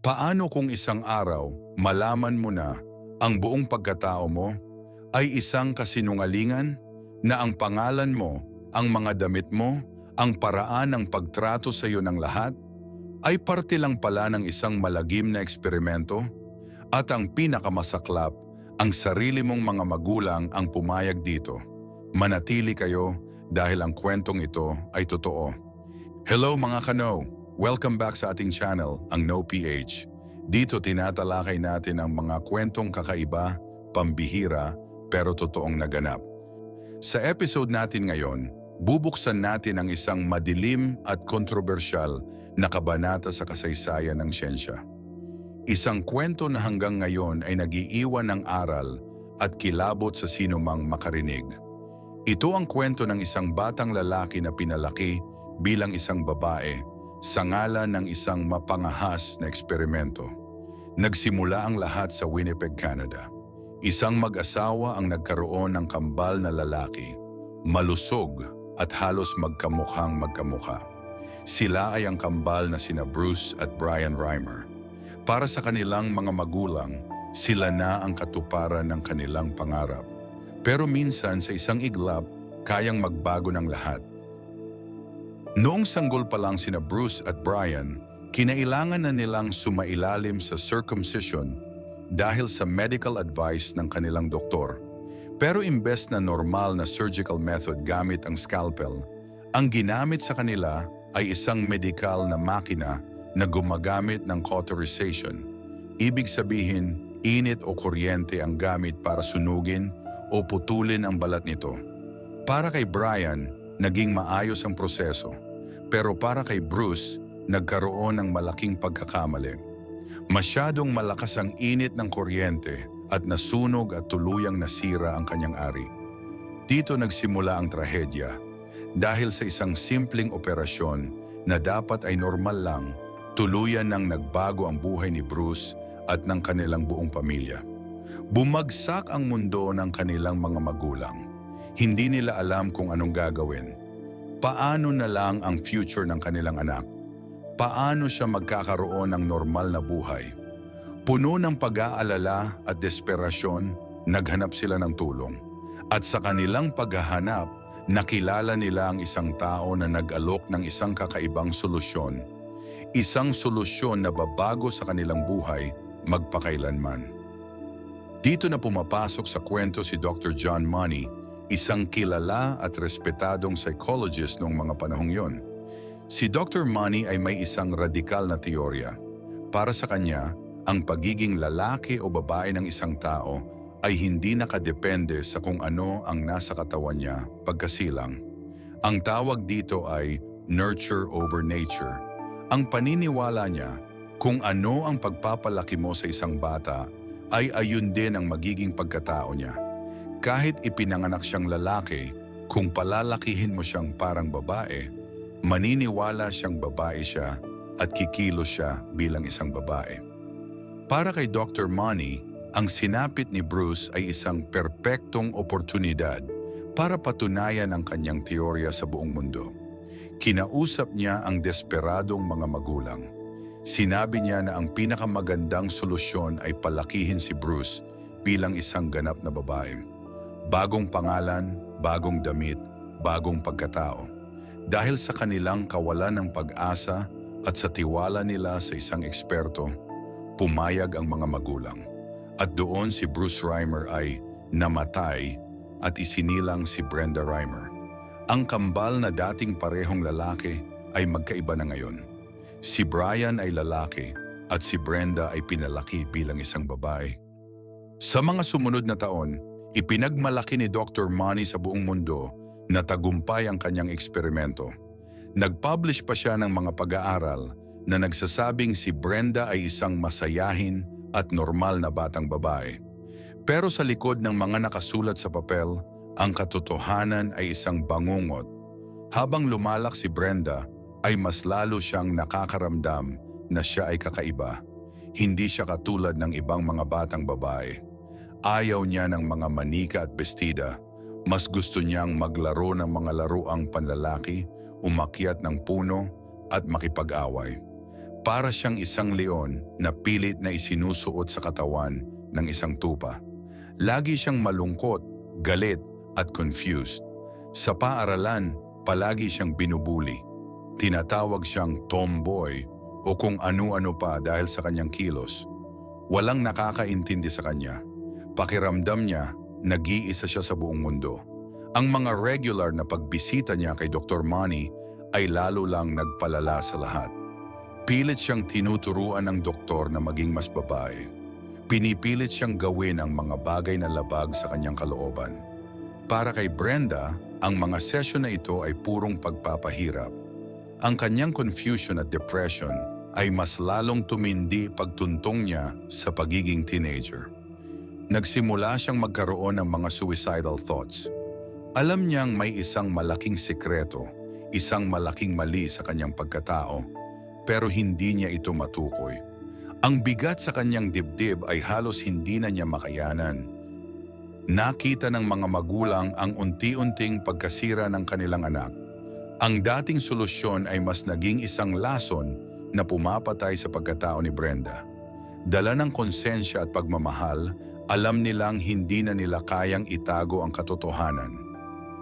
Paano kung isang araw malaman mo na ang buong pagkatao mo ay isang kasinungalingan na ang pangalan mo, ang mga damit mo, ang paraan ng pagtrato sa iyo ng lahat ay parte lang pala ng isang malagim na eksperimento? At ang pinakamasaklap, ang sarili mong mga magulang ang pumayag dito. Manatili kayo dahil ang kwentong ito ay totoo. Hello mga kano! Welcome back sa ating channel, ang No PH. Dito tinatalakay natin ang mga kwentong kakaiba, pambihira, pero totoong naganap. Sa episode natin ngayon, bubuksan natin ang isang madilim at kontrobersyal na kabanata sa kasaysayan ng siyensya. Isang kwento na hanggang ngayon ay nagiiwan ng aral at kilabot sa sinumang makarinig. Ito ang kwento ng isang batang lalaki na pinalaki bilang isang babae sa ngalan ng isang mapangahas na eksperimento. Nagsimula ang lahat sa Winnipeg, Canada. Isang mag-asawa ang nagkaroon ng kambal na lalaki, malusog at halos magkamukhang magkamukha. Sila ay ang kambal na sina Bruce at Brian Reimer. Para sa kanilang mga magulang, sila na ang katuparan ng kanilang pangarap. Pero minsan sa isang iglap, kayang magbago ng lahat. Noong sanggol pa lang sina Bruce at Brian, kinailangan na nilang sumailalim sa circumcision dahil sa medical advice ng kanilang doktor. Pero imbes na normal na surgical method gamit ang scalpel, ang ginamit sa kanila ay isang medikal na makina na gumagamit ng cauterization. Ibig sabihin, init o kuryente ang gamit para sunugin o putulin ang balat nito. Para kay Brian, naging maayos ang proseso. Pero para kay Bruce, nagkaroon ng malaking pagkakamali. Masyadong malakas ang init ng kuryente at nasunog at tuluyang nasira ang kanyang ari. Dito nagsimula ang trahedya dahil sa isang simpleng operasyon na dapat ay normal lang, tuluyan nang nagbago ang buhay ni Bruce at ng kanilang buong pamilya. Bumagsak ang mundo ng kanilang mga magulang. Hindi nila alam kung anong gagawin. Paano na lang ang future ng kanilang anak? Paano siya magkakaroon ng normal na buhay? Puno ng pag-aalala at desperasyon, naghanap sila ng tulong. At sa kanilang paghahanap, nakilala nila ang isang tao na nag-alok ng isang kakaibang solusyon. Isang solusyon na babago sa kanilang buhay magpakailanman. Dito na pumapasok sa kwento si Dr. John Money, isang kilala at respetadong psychologist noong mga panahong yon. Si Dr. Money ay may isang radikal na teorya. Para sa kanya, ang pagiging lalaki o babae ng isang tao ay hindi nakadepende sa kung ano ang nasa katawan niya pagkasilang. Ang tawag dito ay nurture over nature. Ang paniniwala niya, kung ano ang pagpapalaki mo sa isang bata, ay ayun din ang magiging pagkatao niya. Kahit ipinanganak siyang lalaki, kung palalakihin mo siyang parang babae, maniniwala siyang babae siya at kikilos siya bilang isang babae. Para kay Dr. Money, ang sinapit ni Bruce ay isang perpektong oportunidad para patunayan ang kanyang teorya sa buong mundo. Kinausap niya ang desperadong mga magulang. Sinabi niya na ang pinakamagandang solusyon ay palakihin si Bruce bilang isang ganap na babae. Bagong pangalan, bagong damit, bagong pagkatao. Dahil sa kanilang kawalan ng pag-asa at sa tiwala nila sa isang eksperto, pumayag ang mga magulang. At doon si Bruce Reimer ay namatay at isinilang si Brenda Reimer. Ang kambal na dating parehong lalaki ay magkaiba na ngayon. Si Brian ay lalaki at si Brenda ay pinalaki bilang isang babae. Sa mga sumunod na taon, ipinagmalaki ni Dr. Money sa buong mundo na tagumpay ang kanyang eksperimento. Nag-publish pa siya ng mga pag-aaral na nagsasabing si Brenda ay isang masayahin at normal na batang babae. Pero sa likod ng mga nakasulat sa papel, ang katotohanan ay isang bangungot. Habang lumalak si Brenda, ay mas lalo siyang nakakaramdam na siya ay kakaiba. Hindi siya katulad ng ibang mga batang babae. Ayaw niya ng mga manika at bestida. Mas gusto niyang maglaro ng mga laruang panlalaki, umakyat ng puno at makipag-away. Para siyang isang leon na pilit na isinusuot sa katawan ng isang tupa. Lagi siyang malungkot, galit at confused. Sa paaralan, palagi siyang binubuli. Tinatawag siyang tomboy o kung ano-ano pa dahil sa kanyang kilos. Walang nakakaintindi sa kanya. Pakiramdam niya, nag-iisa siya sa buong mundo. Ang mga regular na pagbisita niya kay Dr. Money ay lalo lang nagpalala sa lahat. Pilit siyang tinuturuan ng doktor na maging mas babae. Pinipilit siyang gawin ang mga bagay na labag sa kanyang kalooban. Para kay Brenda, ang mga session na ito ay purong pagpapahirap. Ang kanyang confusion at depression ay mas lalong tumindi pagtuntong niya sa pagiging teenager. Nagsimula siyang magkaroon ng mga suicidal thoughts. Alam niyang may isang malaking sekreto, isang malaking mali sa kanyang pagkatao, pero hindi niya ito matukoy. Ang bigat sa kanyang dibdib ay halos hindi na niya makayanan. Nakita ng mga magulang ang unti-unting pagkasira ng kanilang anak. Ang dating solusyon ay mas naging isang lason na pumapatay sa pagkatao ni Brenda. Dala ng konsensya at pagmamahal, alam nilang hindi na nila kayang itago ang katotohanan.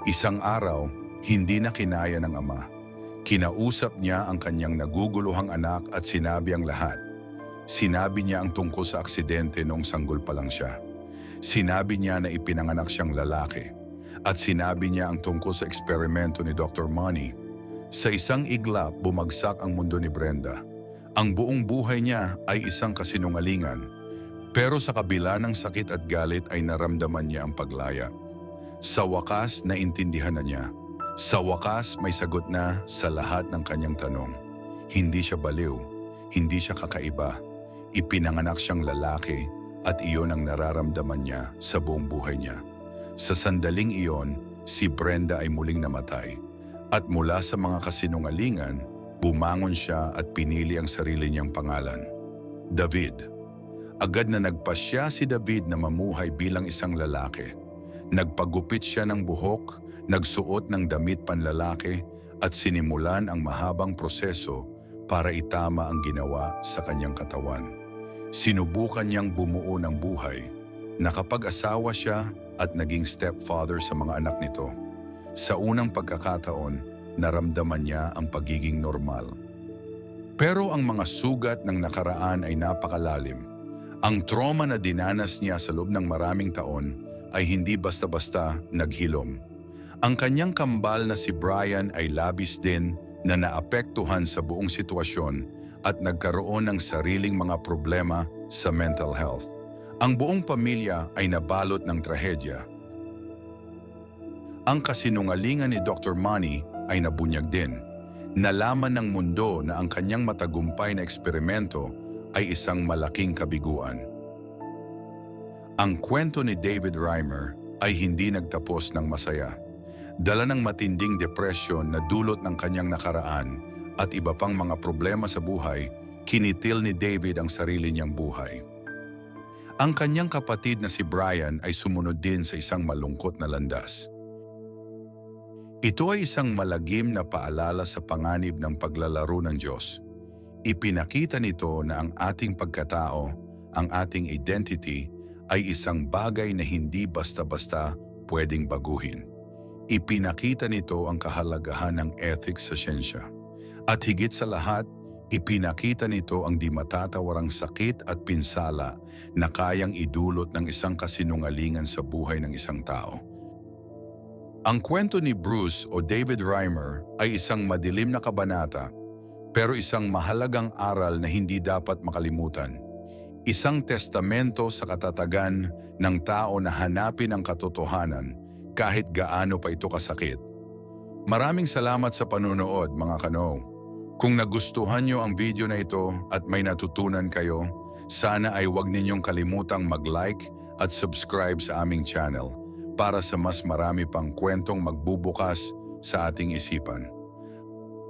Isang araw, hindi na kinaya ng ama. Kinausap niya ang kanyang naguguluhang anak at sinabi ang lahat. Sinabi niya ang tungkol sa aksidente noong sanggol pa lang siya. Sinabi niya na ipinanganak siyang lalaki. At sinabi niya ang tungkol sa eksperimento ni Dr. Money. Sa isang iglap, bumagsak ang mundo ni Brenda. Ang buong buhay niya ay isang kasinungalingan. Pero sa kabila ng sakit at galit ay naramdaman niya ang paglaya. Sa wakas, naintindihan na niya. Sa wakas, may sagot na sa lahat ng kanyang tanong. Hindi siya baliw, hindi siya kakaiba. Ipinanganak siyang lalaki at iyon ang nararamdaman niya sa buong buhay niya. Sa sandaling iyon, si Brenda ay muling namatay. At mula sa mga kasinungalingan, bumangon siya at pinili ang sarili niyang pangalan. David. Agad na nagpasya si David na mamuhay bilang isang lalaki. Nagpagupit siya ng buhok, nagsuot ng damit panlalaki at sinimulan ang mahabang proseso para itama ang ginawa sa kanyang katawan. Sinubukan niyang bumuo ng buhay. Nakapag-asawa siya at naging stepfather sa mga anak nito. Sa unang pagkakataon, naramdaman niya ang pagiging normal. Pero ang mga sugat ng nakaraan ay napakalalim. Ang trauma na dinanas niya sa loob ng maraming taon ay hindi basta-basta naghilom. Ang kanyang kambal na si Brian ay labis din na naapektuhan sa buong sitwasyon at nagkaroon ng sariling mga problema sa mental health. Ang buong pamilya ay nabalot ng trahedya. Ang kasinungalingan ni Dr. Money ay nabunyag din. Nalaman ng mundo na ang kanyang matagumpay na eksperimento ay isang malaking kabiguan. Ang kwento ni David Reimer ay hindi nagtapos ng masaya. Dala ng matinding depresyon na dulot ng kanyang nakaraan at iba pang mga problema sa buhay, kinitil ni David ang sarili niyang buhay. Ang kanyang kapatid na si Brian ay sumunod din sa isang malungkot na landas. Ito ay isang malagim na paalala sa panganib ng paglalaro ng Diyos. Ipinakita nito na ang ating pagkatao, ang ating identity, ay isang bagay na hindi basta-basta pwedeng baguhin. Ipinakita nito ang kahalagahan ng ethics sa siyensya. At higit sa lahat, ipinakita nito ang di matatawarang sakit at pinsala na kayang idulot ng isang kasinungalingan sa buhay ng isang tao. Ang kwento ni Bruce o David Reimer ay isang madilim na kabanata pero isang mahalagang aral na hindi dapat makalimutan. Isang testamento sa katatagan ng tao na hanapin ang katotohanan kahit gaano pa ito kasakit. Maraming salamat sa panunood mga kano. Kung nagustuhan nyo ang video na ito at may natutunan kayo, sana ay huwag ninyong kalimutang mag-like at subscribe sa aming channel para sa mas marami pang kwentong magbubukas sa ating isipan.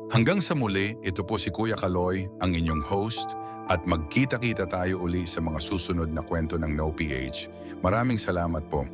Hanggang sa muli, ito po si Kuya Kaloy, ang inyong host, at magkita-kita tayo uli sa mga susunod na kwento ng No PH. Maraming salamat po.